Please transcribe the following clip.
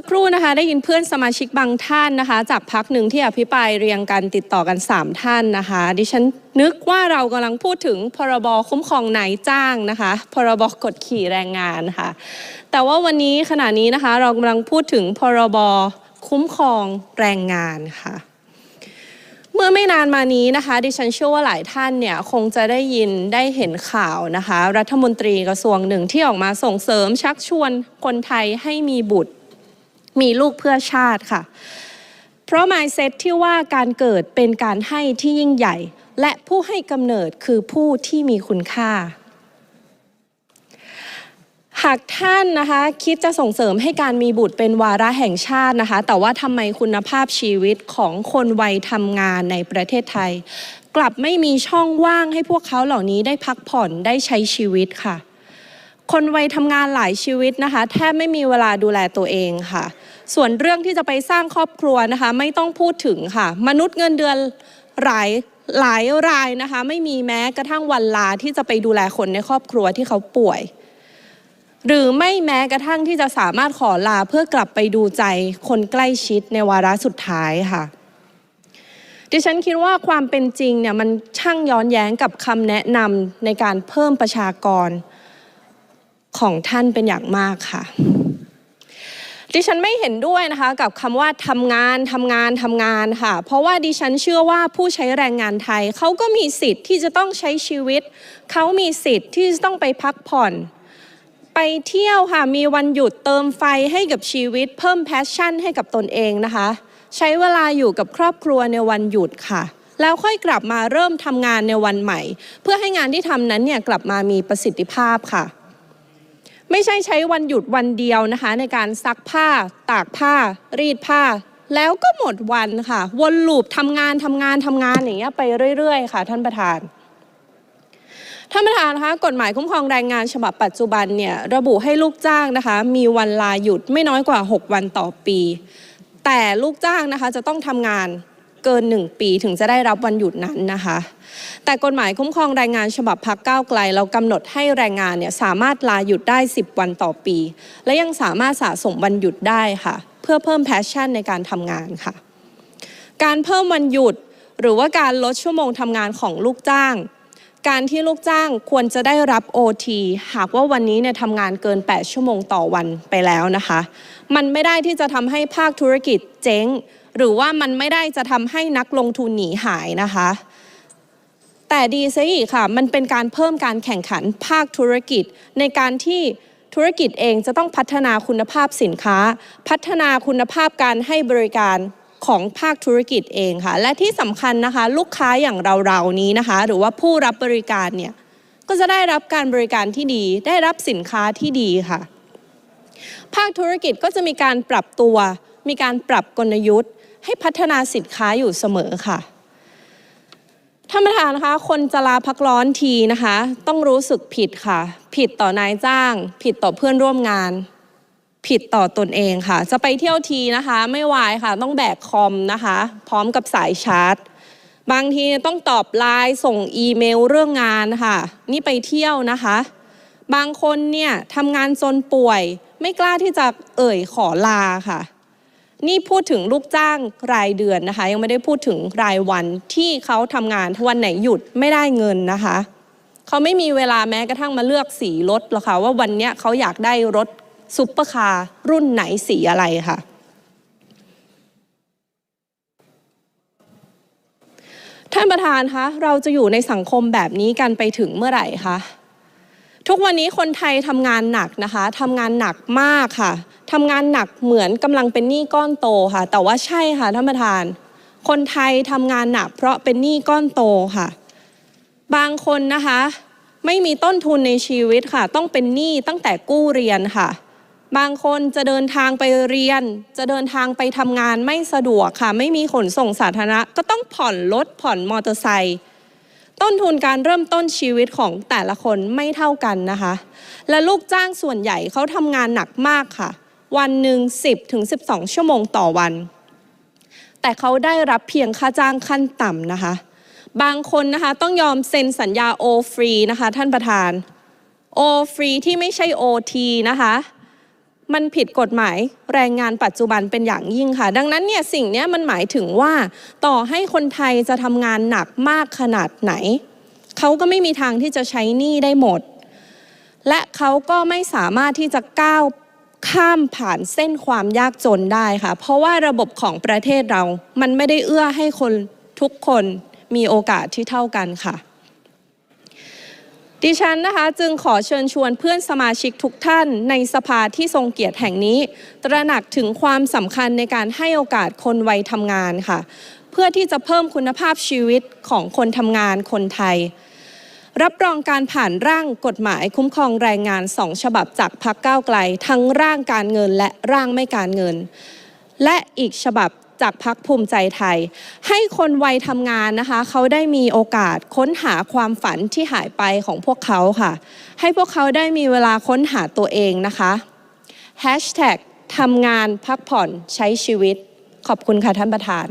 สักครู่นะคะได้ยินเพื่อนสมาชิกบางท่านนะคะ จากพักหนึ่งที่อภิปรายเรียงกันติดต่อกัน 3 ท่านนะคะ ดิฉันนึกว่าเรากำลังพูดถึงพรบคุ้มครองนายจ้างนะคะ พรบกดขี่แรงงานค่ะ แต่ว่าวันนี้ขณะนี้นะคะเรากำลังพูดถึงพรบคุ้มครองแรงงานค่ะเมื่อไม่นานมานี้นะคะ ดิฉันเชื่อว่าหลายท่านเนี่ยคงจะได้ยินได้เห็นข่าวนะคะ รัฐมนตรีกระทรวงหนึ่งที่ออกมาส่งเสริมชักชวนคนไทยให้มีบุตร มีลูกเพื่อชาติค่ะ เพราะ mindset ที่ว่าการเกิดเป็นการให้ที่ยิ่งใหญ่ และผู้ให้กำเนิดคือผู้ที่มีคุณค่า หากท่านนะคะคิดจะส่งเสริมให้การมีบุตรเป็นวาระแห่งชาตินะคะ แต่ว่าทำไมคุณภาพชีวิตของคนวัยทำงานในประเทศไทย กลับไม่มีช่องว่างให้พวกเขาเหล่านี้ได้พักผ่อนได้ใช้ชีวิตค่ะคนวัยทำงานหลายชีวิตนะคะ แทบไม่มีเวลาดูแลตัวเองค่ะ ส่วนเรื่องที่จะไปสร้างครอบครัวนะคะไม่ต้องพูดถึงค่ะ มนุษย์เงินเดือนหลายหลายรายนะคะไม่มีแม้กระทั่งวันลาที่จะไปดูแลคนในครอบครัวที่เขาป่วย หรือไม่แม้กระทั่งที่จะสามารถขอลาเพื่อกลับไปดูใจคนใกล้ชิดในวาระสุดท้ายค่ะดิฉันคิดว่าความเป็นจริงเนี่ยมันช่างย้อนแย้งกับคำแนะนำในการเพิ่มประชากรของท่านเป็นอย่างมากค่ะ ดิฉันไม่เห็นด้วยนะคะกับคำว่าทำงานทำงานทำงานค่ะ เพราะว่าดิฉันเชื่อว่าผู้ใช้แรงงานไทยเขาก็มีสิทธิ์ที่จะต้องใช้ชีวิต เขามีสิทธิ์ที่จะต้องไปพักผ่อน ไปเที่ยวค่ะ มีวันหยุดเติมไฟให้กับชีวิต เพิ่มแพชชั่นให้กับตนเองนะคะ ใช้เวลาอยู่กับครอบครัวในวันหยุดค่ะ แล้วค่อยกลับมาเริ่มทำงานในวันใหม่ เพื่อให้งานที่ทำนั้นเนี่ยกลับมามีประสิทธิภาพค่ะ ไม่ใช่ใช้วันหยุดวันเดียวนะคะ ในการซักผ้า ตากผ้า รีดผ้า แล้วก็หมดวันค่ะ วนลูปทำงานทำงานทำงานอย่างเงี้ยไปเรื่อยๆ ค่ะ ท่านประธานท่านประธานคะกฎหมายคุ้มครองแรงงานฉบับปัจจุบันเนี่ยระบุให้ลูกจ้างนะคะ มีวันลาหยุดไม่น้อยกว่า 6 วันต่อปี แต่ลูกจ้างนะคะจะต้องทำงาน เกิน 1 ปีถึงจะได้รับวันหยุดนั้นนะคะ แต่กฎหมายคุ้มครองแรงงานฉบับพักก้าวไกล เรากำหนดให้แรงงานเนี่ยสามารถลาหยุดได้ 10 วันต่อปี และยังสามารถสะสมวันหยุดได้ค่ะ เพื่อเพิ่มแพชชั่นในการทำงานค่ะ การเพิ่มวันหยุดหรือว่าการลดชั่วโมงทำงานของลูกจ้าง การที่ลูกจ้างควรจะได้รับ OT หากว่าวันนี้เนี่ยทำงานเกิน 8 ชั่วโมงต่อวันไปแล้วนะคะ มันไม่ได้ที่จะทำให้ภาคธุรกิจเจ๊ง หรือว่ามันไม่ได้จะทำให้นักลงทุนหนีหายนะคะ แต่ดีซะอีกค่ะ มันเป็นการเพิ่มการแข่งขันภาคธุรกิจ ในการที่ธุรกิจเองจะต้องพัฒนาคุณภาพสินค้า พัฒนาคุณภาพการให้บริการของภาคธุรกิจเองค่ะ และที่สำคัญนะคะ ลูกค้าอย่างเราๆนี้นะคะ หรือว่าผู้รับบริการเนี่ยก็จะได้รับการบริการที่ดี ได้รับสินค้าที่ดีค่ะ ภาคธุรกิจก็จะมีการปรับตัว มีการปรับกลยุทธ์ ให้พัฒนาสินค้าอยู่เสมอค่ะท่านประธานะคะคนจะลาพักร้อนทีนะคะ ต้องรู้สึกผิดค่ะ ผิดต่อนายจ้าง ผิดต่อเพื่อนร่วมงาน ผิดต่อตนเองค่ะ จะไปเที่ยวทีนะคะ ไม่วายค่ะ ต้องแบกคอมนะคะ พร้อมกับสายชาร์จ บางทีต้องตอบไลน์ส่งอีเมลเรื่องงานค่ะ นี่ไปเที่ยวนะคะ บางคนเนี่ยทำงานจนป่วย ไม่กล้าที่จะเอ่ยขอลาค่ะ นี่พูดถึงลูกจ้างรายเดือนนะคะ ยังไม่ได้พูดถึงรายวันที่เขาทำงานวันไหนหยุดไม่ได้เงินนะคะ เขาไม่มีเวลาแม้กระทั่งมาเลือกสีรถหรอกค่ะว่าวันนี้เขาอยากได้รถซุปเปอร์คาร์รุ่นไหนสีอะไรค่ะท่านประธานคะเราจะอยู่ในสังคมแบบนี้กันไปถึงเมื่อไหร่คะ ทุกวันนี้คนไทยทำงานหนักนะคะทำงานหนักมากค่ะทำงานหนักเหมือนกำลังเป็นหนี้ก้อนโตค่ะ แต่ว่าใช่ค่ะท่านประธาน คนไทยทำงานหนัก เพราะเป็นหนี้ก้อนโตค่ะ บางคนนะคะ ไม่มีต้นทุนในชีวิตค่ะ ต้องเป็นหนี้ตั้งแต่กู้เรียนค่ะ บางคนจะเดินทางไปเรียน จะเดินทางไปทำงานไม่สะดวกค่ะ ไม่มีขนส่งสาธารณะก็ต้องผ่อนรถผ่อนมอเตอร์ไซค์ ต้นทุนการเริ่มต้นชีวิตของแต่ละคนไม่เท่ากันนะคะ และลูกจ้างส่วนใหญ่เขาทำงานหนักมากค่ะ วันหนึ่ง10ถึง12 ชั่วโมงต่อวัน แต่เขาได้รับเพียงค่าจ้างขั้นต่ำนะคะ บางคนนะคะต้องยอมเซ็นสัญญาโอฟรีนะคะท่านประธานโอฟรีที่ไม่ใช่ OT นะคะ มันผิดกฎหมายแรงงานปัจจุบันเป็นอย่างยิ่งค่ะ ดังนั้นเนี่ยสิ่งนี้มันหมายถึงว่า ต่อให้คนไทยจะทำงานหนักมากขนาดไหน เขาก็ไม่มีทางที่จะใช้หนี้ได้หมด และเขาก็ไม่สามารถที่จะก้าวข้ามผ่านเส้นความยากจนได้ค่ะ เพราะว่าระบบของประเทศเรา มันไม่ได้เอื้อให้คนทุกคนมีโอกาสที่เท่ากันค่ะ ดิฉันนะคะจึงขอเชิญชวนเพื่อนสมาชิกทุกท่านในสภาที่ทรงเกียรติแห่งนี้ ตระหนักถึงความสำคัญในการให้โอกาสคนวัยทำงานค่ะ เพื่อที่จะเพิ่มคุณภาพชีวิตของคนทำงานคนไทย รับรองการผ่านร่างกฎหมายคุ้มครองแรงงานสองฉบับจากพักก้าวไกล ทั้งร่างการเงินและร่างไม่การเงิน และอีกฉบับ จากพักภูมิใจไทย ให้คนวัยทำงานนะคะ เขาได้มีโอกาสค้นหาความฝันที่หายไปของพวกเขาค่ะ ให้พวกเขาได้มีเวลาค้นหาตัวเองนะคะ Hashtag ทำงานพักผ่อนใช้ชีวิต ขอบคุณค่ะท่านประธาน